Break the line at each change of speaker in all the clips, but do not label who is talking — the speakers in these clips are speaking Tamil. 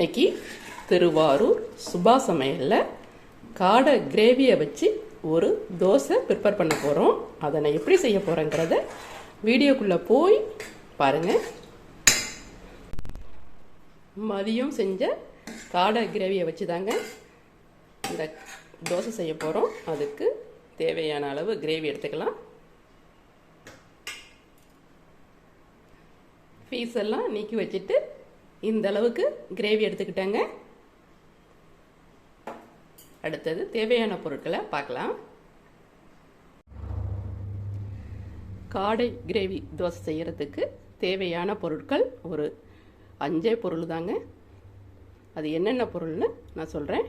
இன்னைக்கு திருவாரூர் சுபா சமையலில் காடை கிரேவியை வச்சு ஒரு தோசை ப்ரிப்பேர் பண்ண போகிறோம் அதை நான் எப்படி செய்ய போகிறேங்கிறத வீடியோக்குள்ளே போய் பாருங்கள் மதியம் செஞ்ச காடை கிரேவியை வச்சு தாங்க இந்த தோசை செய்ய போகிறோம் அதுக்கு தேவையான அளவு கிரேவி எடுத்துக்கலாம். பீஸ் எல்லாம் நீக்கி வச்சுட்டு இந்த அளவுக்கு கிரேவி எடுத்துக்கிட்டேங்க. அடுத்தது தேவையான பொருட்களை பார்க்கலாம். காடை கிரேவி தோசை செய்கிறதுக்கு தேவையான பொருட்கள் ஒரு அஞ்சே பொருள் தாங்க. அது என்னென்ன பொருள்னு நான் சொல்கிறேன்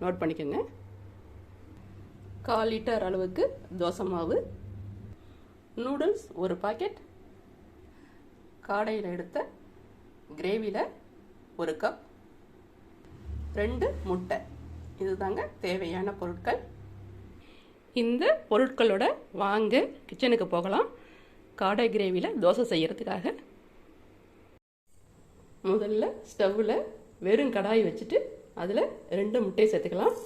நோட் பண்ணிக்கோங்க. கால் லிட்டர் அளவுக்கு தோசை மாவு நூடுல்ஸ் ஒரு பாக்கெட் காடையில் எடுத்த கிரேவியில் ஒரு கப் ரெண்டு முட்டை. இதுதாங்க தேவையான பொருட்கள். இந்த பொருட்களோட வாங்க கிச்சனுக்கு போகலாம். காடை கிரேவியில் தோசை செய்கிறதுக்காக முதல்ல ஸ்டவ்வில் வெறும் கடாய் வச்சுட்டு அதில் ரெண்டு முட்டையை சேர்த்துக்கலாம்.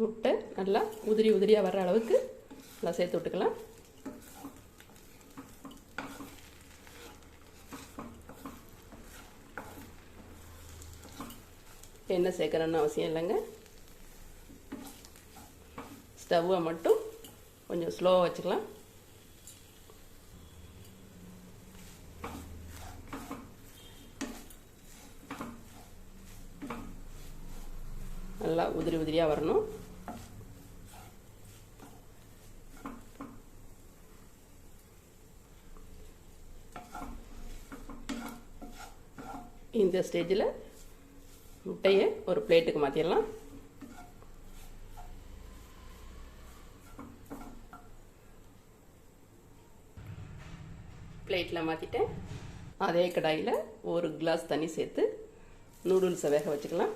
முட்டை நல்லா உதிரி உதிரியாக வர்ற அளவுக்கு நல்லா சேர்த்து விட்டுக்கலாம். எண்ணெய் சேர்க்கணும்னு அவசியம் இல்லைங்க. ஸ்டவ்வை மட்டும் கொஞ்சம் ஸ்லோவாக வச்சுக்கலாம். நல்லா உதிரி உதிரியாக வரணும். இந்த ஸ்டேஜில் முட்டையை ஒரு பிளேட்டுக்கு மாற்றிடலாம் பிளேட்டில் மாற்றிட்டேன் அதே கடாயில் ஒரு கிளாஸ் தண்ணி சேர்த்து நூடுல்ஸை வேக வச்சுக்கலாம்.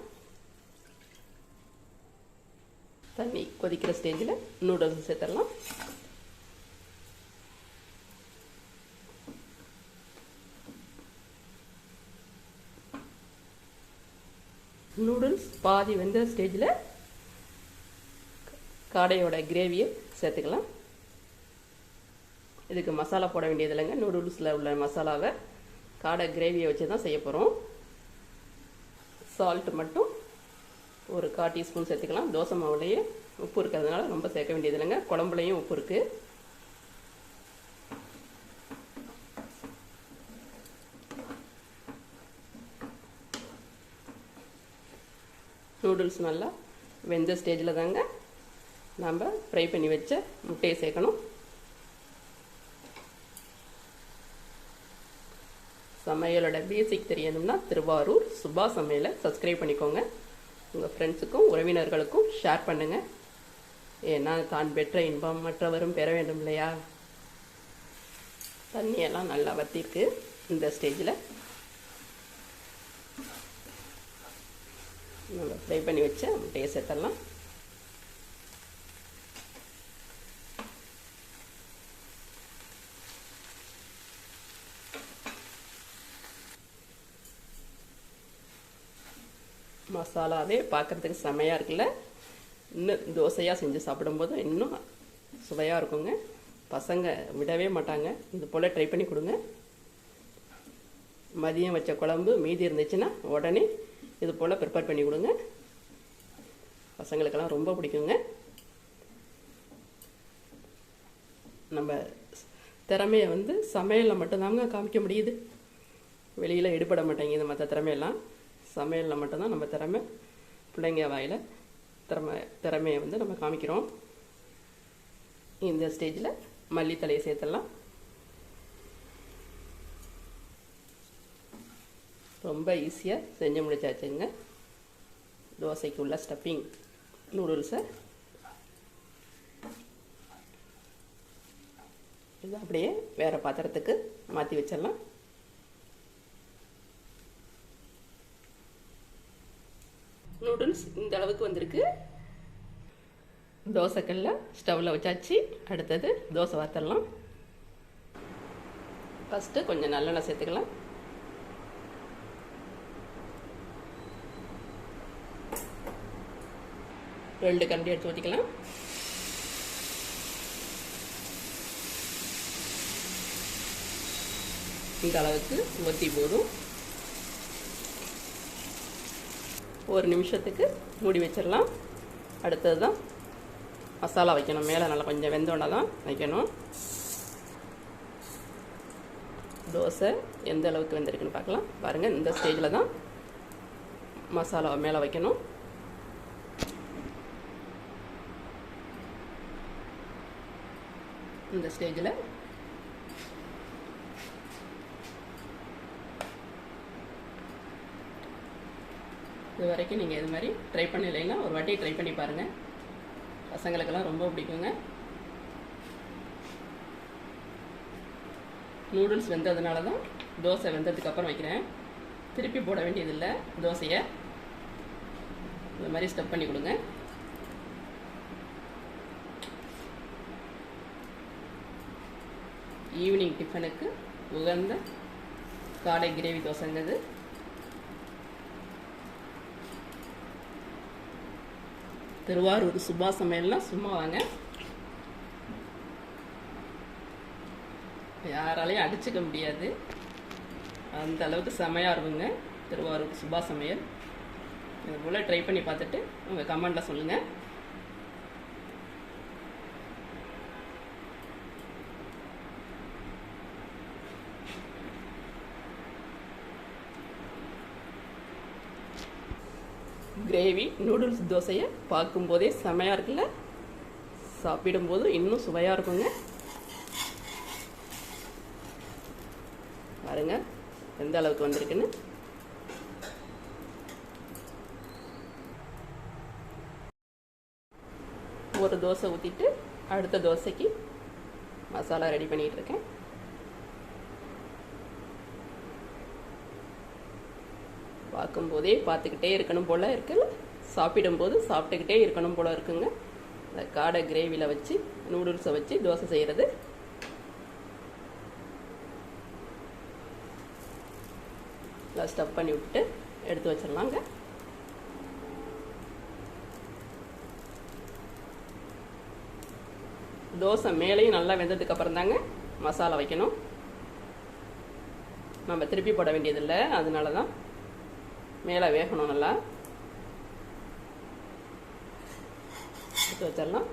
தண்ணி கொதிக்கிற ஸ்டேஜில் நூடுல்ஸ் சேர்த்துடலாம். நூடுல்ஸ் பாதி வெந்த ஸ்டேஜில் காடையோட கிரேவியை சேர்த்துக்கலாம். இதுக்கு மசாலா போட வேண்டியது இல்லைங்க. நூடுல்ஸில் உள்ள மசாலாவை காடை கிரேவியை வச்சு தான் செய்ய போகிறோம் சால்ட் மட்டும் ஒரு கால் டீஸ்பூன் சேர்த்துக்கலாம். தோசை மாவுலேயே உப்பு இருக்கிறதுனால ரொம்ப சேர்க்க வேண்டியது இல்லைங்க. குழம்புலையும் உப்பு இருக்குது நூடுல்ஸ் நல்லா வெந்த ஸ்டேஜில் தாங்க நம்ம ஃப்ரை பண்ணி வச்ச முட்டையை சேர்க்கணும். சமையலோட பேசிக் தெரியணும்னா திருவாரூர் சுபா சமையலை சப்ஸ்கிரைப் பண்ணிக்கோங்க. உங்கள் ஃப்ரெண்ட்ஸுக்கும் உறவினர்களுக்கும் ஷேர் பண்ணுங்கள் ஏன்னா தான் பெற்ற இன்பம் மற்றவரும் பெற வேண்டும் இல்லையா? தண்ணியெல்லாம் நல்லா வத்திருக்கு. இந்த ஸ்டேஜில் நம்ம ஃப்ரை பண்ணி வச்ச முட்டையை சேர்த்துடலாம். மசாலாவே பார்க்குறதுக்கு செமையாக இருக்குல்ல? இன்னும் தோசையாக செஞ்சு சாப்பிடும்போது இன்னும் சுவையாக இருக்குங்க. பசங்க விடவே மாட்டாங்க. இது போல் ட்ரை பண்ணி கொடுங்க. மதியம் வச்ச குழம்பு மீதி இருந்துச்சுன்னா உடனே இது போல் ப்ரிப்பேர் பண்ணி கொடுங்க. பசங்களுக்கெல்லாம் ரொம்ப பிடிக்குங்க. நம்ம திறமையை வந்து சமையலில் மட்டும்தாங்க காமிக்க முடியுது. வெளியில் எடுபட மாட்டேங்குது மற்ற திறமையெல்லாம். சமையலில் மட்டும்தான் நம்ம திறமை. பிள்ளைங்க வாயில் திறமை திறமையை வந்து நம்ம காமிக்கிறோம். இந்த ஸ்டேஜில் மல்லித்தலையை சேர்த்துடலாம். ரொம்ப ஈஸியாக செஞ்சு முடிச்சாச்சுங்க. தோசைக்கு உள்ள ஸ்டஃபிங் நூடுல்ஸை இது அப்படியே வேறு பாத்திரத்துக்கு மாற்றி வச்சிடலாம். நூடுல்ஸ் இந்த அளவுக்கு வந்திருக்கு. தோசைக்கல்ல ஸ்டவ்வில் வச்சாச்சு. அடுத்தது தோசை வாத்தரலாம். ஃபஸ்ட்டு கொஞ்சம் நல்லெண்ணெய் சேர்த்துக்கலாம். ரெண்டு கரண்டி எடுத்து ஊற்றிக்கலாம் இந்த அளவுக்கு ஊற்றி போதும். ஒரு நிமிஷத்துக்கு மூடி வச்சிடலாம். அடுத்தது தான் மசாலா வைக்கணும். மேலே நல்லா கொஞ்சம் வெந்தோடனே தான் வைக்கணும். தோசை எந்த அளவுக்கு வெந்திருக்குன்னு பார்க்கலாம். பாருங்கள் இந்த ஸ்டேஜில் தான் மசாலா மேலே வைக்கணும். இந்த ஸ்டேஜில் இது வரைக்கும் நீங்கள் இது மாதிரி ட்ரை பண்ணலைன்னா ஒரு வாட்டி ட்ரை பண்ணி பாருங்கள் பசங்களுக்கெல்லாம் ரொம்ப பிடிக்குங்க. நூடுல்ஸ் வெந்ததுனால தான் தோசை வெந்ததுக்கப்புறம் வைக்கிறேன். திருப்பி போட வேண்டியதில்லை. தோசையை இந்த மாதிரி ஸ்டெப் பண்ணி கொடுங்க. ஈவினிங் டிஃபனுக்கு உகந்த காடை கிரேவி தோசைங்கிறது. திருவாரூர் சுபா சமையல்னா சும்மா வாங்க. யாராலையும் அடிச்சுக்க முடியாது. அந்த அளவுக்கு செமையாக இருக்குங்க திருவாரூர் சுபா சமையல். இது போல் ட்ரை பண்ணி பார்த்துட்டு உங்கள் கமெண்டில் சொல்லுங்கள் கிரேவி நூடுல்ஸ் தோசையை பார்க்கும்போதே செமையாக இருக்குல்ல? சாப்பிடும்போது இன்னும் சுவையாக இருக்குங்க. பாருங்க எந்த அளவுக்கு வந்திருக்குன்னு. ஒரு தோசை ஊற்றிட்டு அடுத்த தோசைக்கு மசாலா ரெடி பண்ணிகிட்ருக்கேன் பார்க்கும்போதே பார்த்துக்கிட்டே இருக்கணும் போல் இருக்குல்ல சாப்பிடும்போது சாப்பிட்டுக்கிட்டே இருக்கணும் போல் இருக்குங்க. இந்த காடை கிரேவியில் வச்சு நூடுல்ஸை வச்சு தோசை செய்கிறது ஸ்டப் பண்ணி விட்டு எடுத்து வச்சிடலாங்க. தோசை மேலேயும் நல்லா வெந்ததுக்கு அப்புறம் தாங்க மசாலா வைக்கணும். நம்ம திருப்பி போட வேண்டியதில்லை. அதனால தான் மேலே வேகணும் நல்லா. எடுத்து வச்சிடலாம்.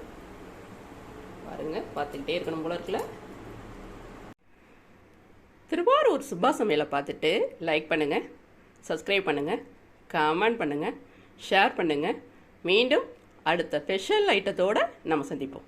பாருங்க பார்த்துக்கிட்டே இருக்கணும் போல இருக்குல்ல. திருவாரூர் சுபா சமையலை பார்த்துட்டு லைக் பண்ணுங்கள் சப்ஸ்கிரைப் பண்ணுங்கள் கமெண்ட் பண்ணுங்கள் ஷேர் பண்ணுங்கள் மீண்டும் அடுத்த ஸ்பெஷல் ஐட்டத்தோடு நம்ம சந்திப்போம்.